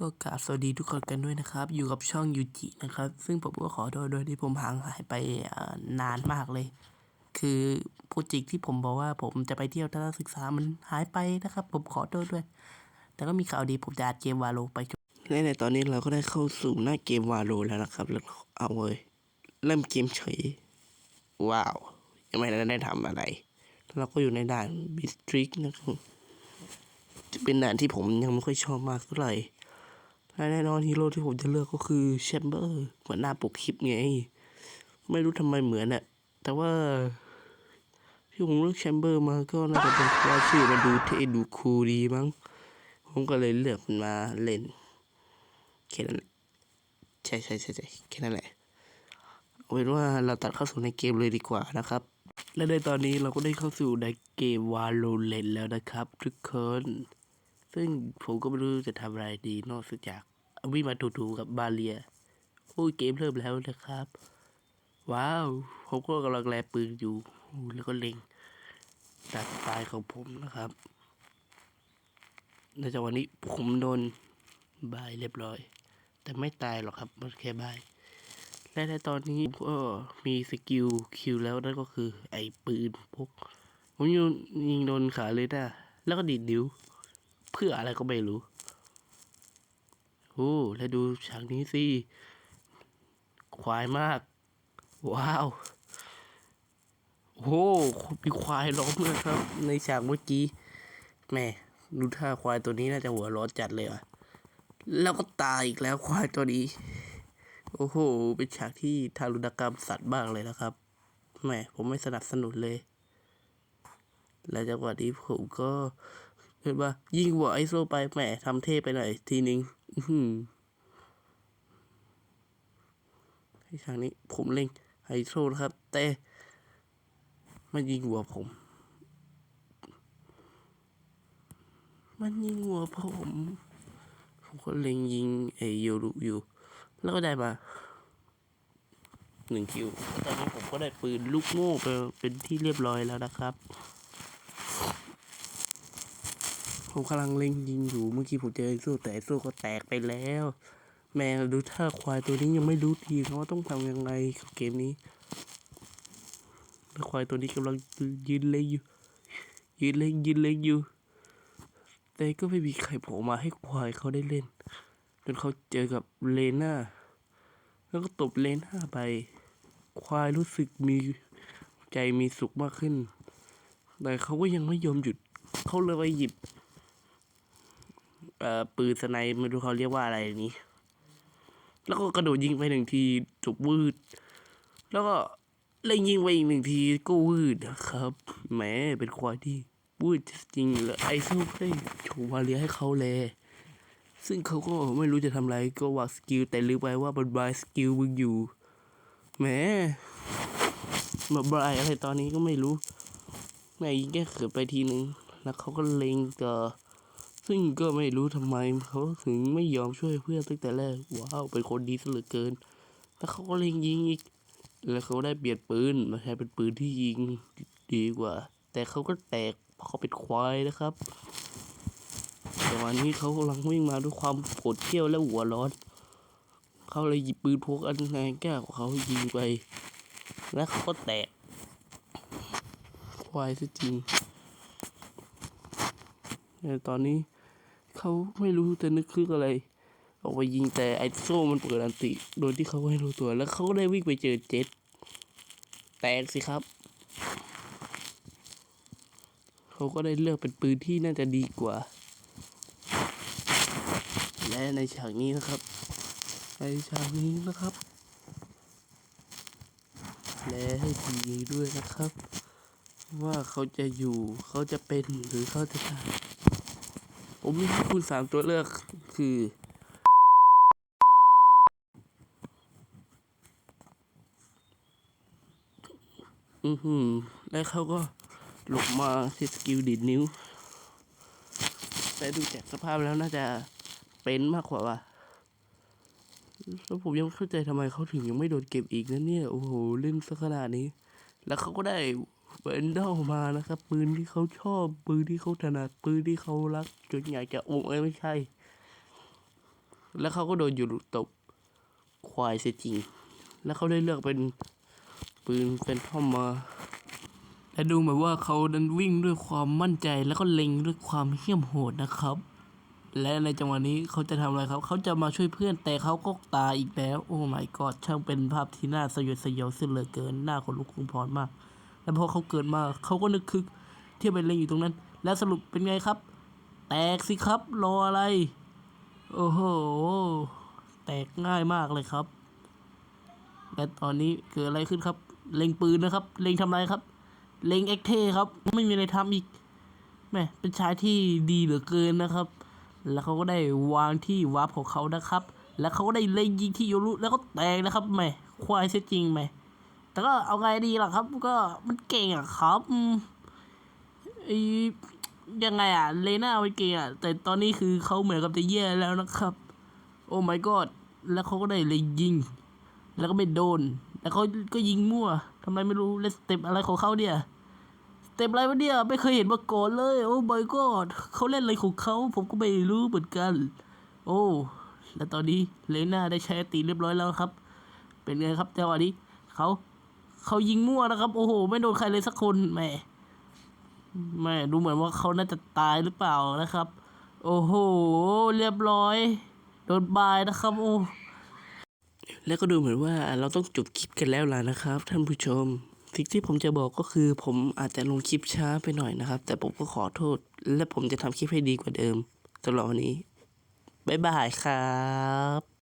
ก็กราบสวัสดีทุกคนกันด้วยนะครับ อยู่กับช่องยูจินะครับ ซึ่งผมก็ขอโทษด้วยที่ผมห่างหายไปนานมากเลย คือโปรเจกต์ที่ผมบอกว่าผมจะไปเที่ยวทัศนศึกษามันหายไปนะครับ ผมขอโทษด้วย แต่ก็มีข่าวดีผมจะอัดเกมวาโลไปและในตอนนี้เราก็ได้เข้าสู่หน้าเกมวาโลแล้วนะครับเอาเลยเริ่มเกมเฉย ว้าว ยังไม่ได้ทำอะไรแล้วเราก็อยู่ในด่านบิสตริกนะครับจะเป็นด่านที่ผมยังไม่ค่อยชอบมากเท่าไหร่ และแน่นอนฮีโร่ที่ผมจะเลือกก็คือแชมเบอร์เหมือนหน้าปกคลิปไง ไม่รู้ทำไมเหมือนอะแต่ว่าที่ผมเลือกแชมเบอร์มาก็น่าจะเป็นเพราะว่าชื่อมันดูเท่ดูคูลดีมั้ง ผมก็เลยเลือกมันมาเล่นแค่นั้นแหละใช่ใช่ใช่ใช่แค่นั้นแหละเอาเป็นว่าเราตัดเข้าสู่ในเกมเลยดีกว่านะครับ และในตอนนี้เราก็ได้เข้าสู่ในเกมวาโลเลนแล้วนะครับ ทุกคน ซึ่งผมก็ไม่รู้จะทำอะไรดีนอกจากวิ่งมาถูๆกับบาเลียโอ้ยเกมเริ่มแล้วนะครับ ว้าว ผมก็กำลังแลปืนอยู่ แล้วก็เล็งดักตายของผมนะครับ ในจังหวะนี้ผมโดนบายเรียบร้อย แต่ไม่ตายหรอกครับ มันแค่บาย และในตอนนี้ผมก็มีสกิลคิวแล้วนั่นก็คือ ไอ้ปืนพก ผมยิงยิงโดนขาเลยนะ แล้วก็ดีดนิ้ว เพื่ออะไรก็ไม่รู้โอ้แล้วดูฉากนี้สิ ควายมาก ว้าว โอ้มีควายร้องด้วยครับ ในฉากเมื่อกี้ แม่ดูท่าควายตัวนี้น่าจะหัวร้อนจัดเลยอะ แล้วก็ตายอีกแล้วควายตัวนี้ โอ้โห เป็นฉากที่ทารุณกรรมสัตว์บ้างเลยนะครับแหมผมไม่สนับสนุนเลย และจังหวะนี้ผมก็ เห็นว่ายิงหัวไอโซไปแหมทำเท่ไปหน่อยทีนึงไอ้ฉากนี้ผมเล็งไฮโซนะครับ แต่มันยิงหัวผม มันยิงหัวผม ผมก็เล็งยิงไอโยรุอยู่ แล้วก็ได้มาหนึ่งคิวตอนนี้ผมก็ได้ปืนลูกโม่ไปเป็นที่เรียบร้อยแล้วนะครับ ผมกำลังเล็งยิงอยู่ เมื่อกี้ผมเจอไอ้แต่ไอ้ก็แตกไปแล้ว แม่ดูท่าควายตัวนี้ยังไม่รู้ทีนะว่าต้องทำยังไงกับเกมนี้แล้วควายตัวนี้กำลังยืนเล็งอยู่ ยืนเล็งยืนเล็งอยู่ แต่ก็ไม่มีใครโผล่มาให้ควายเขาได้เล่น จนเขาเจอกับเลน่า แล้วก็ตบเลน่าไป ควายรู้สึกมีใจมีสุขมากขึ้น แต่เขาก็ยังไม่ยอมหยุด เขาเลยไปหยิบ เอ่อปืนสไนป์ไม่รู้เขาเรียกว่าอะไรนี้ แล้วก็กระโดดยิงไปหนึ่งทีจบวืด แล้วก็เล่งยิงไปอีกหนึ่งทีก็วืดนะครับแหมเป็นควายที่วืดจริงๆเลยไอ้สู้ได้โชว์วาเลียให้เขาแลซึ่งเขาก็ไม่รู้จะทำอะไรก็วางสกิลแต่ลืมไปว่ามันบายสกิลมึงอยู่แหมมาบายอะไรตอนนี้ก็ไม่รู้แม่ยิงแค่เขือไปทีนึงแล้วเขาก็เล็งต่อ ซึ่งก็ไม่รู้ทำไมเขาถึงไม่ยอมช่วยเพื่อนตั้งแต่แรก ว้าว เป็นคนดีซะเหลือเกิน แล้วเขาก็เล็งยิงอีก แล้วเขาได้เปลี่ยนปืนมาใช้เป็นปืนที่ยิงดีกว่า แต่เขาก็แตกเพราะเขาเป็นควายนะครับแต่วันนี้เขากำลังวิ่งมาด้วยความโกรธเที่ยวและหัวร้อน เขาเลยหยิบปืนพกอันแรงแก้ของเขายิงไป แล้วเขาก็แตก ควายซะจริงแต่ตอนนี้ เขาไม่รู้จะนึกคึกอะไร ออกไปยิงแต่ไอ้โซ่มันเปิดอันติ โดยที่เขาไม่รู้ตัว แล้วเขาก็ได้วิ่งไปเจอเจ็ตแตกสิครับ เขาก็ได้เลือกเป็นปืนที่น่าจะดีกว่า และในฉากนี้นะครับ ในฉากนี้นะครับ และให้ดีด้วยนะครับ ว่าเขาจะอยู่เขาจะเป็นหรือเขาจะตาย ผมมีคุณสามตัวเลือกคือ อือหือ แล้วเขาก็หลบมาที่สกิลดีดนิ้ว แต่ดูจากสภาพแล้วน่าจะเป็นมากกว่าว่ะแล้วผมยังไม่เข้าใจทำไมเขาถึงยังไม่โดนเก็บอีกนะเนี่ย โอ้โห เล่นซะขนาดนี้ แล้วเขาก็ได้ เบนเดลมานะครับ ปืนที่เขาชอบปืนที่เขาถนัดปืนที่เขารักจนอยากจะโอ้เอ้ยไม่ใช่ แล้วเขาก็โดนยูรุตบควายเสียจริง แล้วเขาได้เลือกเป็นปืนเป็นท่อมมาและดูเหมือนว่าเขานั้นวิ่งด้วยความมั่นใจแล้วก็เล็งด้วยความเหี้ยมโหดนะครับ และในจังหวะนี้เขาจะทำอะไรครับ เขาจะมาช่วยเพื่อนแต่เขาก็ตายอีกแล้ว โอ้ my god ช่างเป็นภาพที่น่าสยดสยองเสียเหลือเกินหน้าขนลุกขนพองมาก แล้วพอเขาเกิดมาเขาก็นึกคึกที่ยวไปเล็งอยู่ตรงนั้น แล้วสรุปเป็นไงครับ แตกสิครับรออะไร โอ้โห แตกง่ายมากเลยครับ และตอนนี้เกิดอะไรขึ้นครับ เล็งปืนนะครับ เล็งทำอะไรครับ เล็งเอ็กเทครับ ไม่มีอะไรทำอีกแม่เป็นชายที่ดีเหลือเกินนะครับ แล้วเขาก็ได้วางที่วาร์ปของเขานะครับ แล้วเขาก็ได้เล็งยิงที่โยรุแล้วก็แตกนะครับแม่ควายเสียจริงแหม่ แต่ก็เอาไงดีล่ะครับ ก็มันเก่งอะครับอืมไอยังไงอะเลน่ามันเก่งอะ แต่ตอนนี้คือเขาเหมือนกับจะแย่แล้วนะครับ โอ้ my god แล้วเขาก็ได้เล็งยิง แล้วก็ไม่โดน แล้วเขาก็ยิงมั่วทำไมไม่รู้และสเต็ปอะไรของเขาเนี่ยสเต็ปอะไรวะเนี่ยไม่เคยเห็นมาก่อนเลย โอ้ my god เขาเล่นอะไรของเขาผมก็ไม่รู้เหมือนกัน โอ้แล้วตอนนี้เลน่าได้ใช้อันตีเรียบร้อยแล้วครับ เป็นไงครับจังหวะนี้เขา เขายิงมั่วนะครับ โอ้โห ไม่โดนใครเลยสักคนแหม่แม่ดูเหมือนว่าเขาน่าจะตายหรือเปล่านะครับ โอ้โห เรียบร้อย โดนบายนะครับ โอ้ แล้วก็ดูเหมือนว่าเราต้องจบคลิปกันแล้วล่ะนะครับ ท่านผู้ชม สิ่งที่ผมจะบอกก็คือ ผมอาจจะลงคลิปช้าไปหน่อยนะครับ แต่ผมก็ขอโทษ และผมจะทำคลิปให้ดีกว่าเดิมสำหรับวันนี้ บ๊ายบายครับ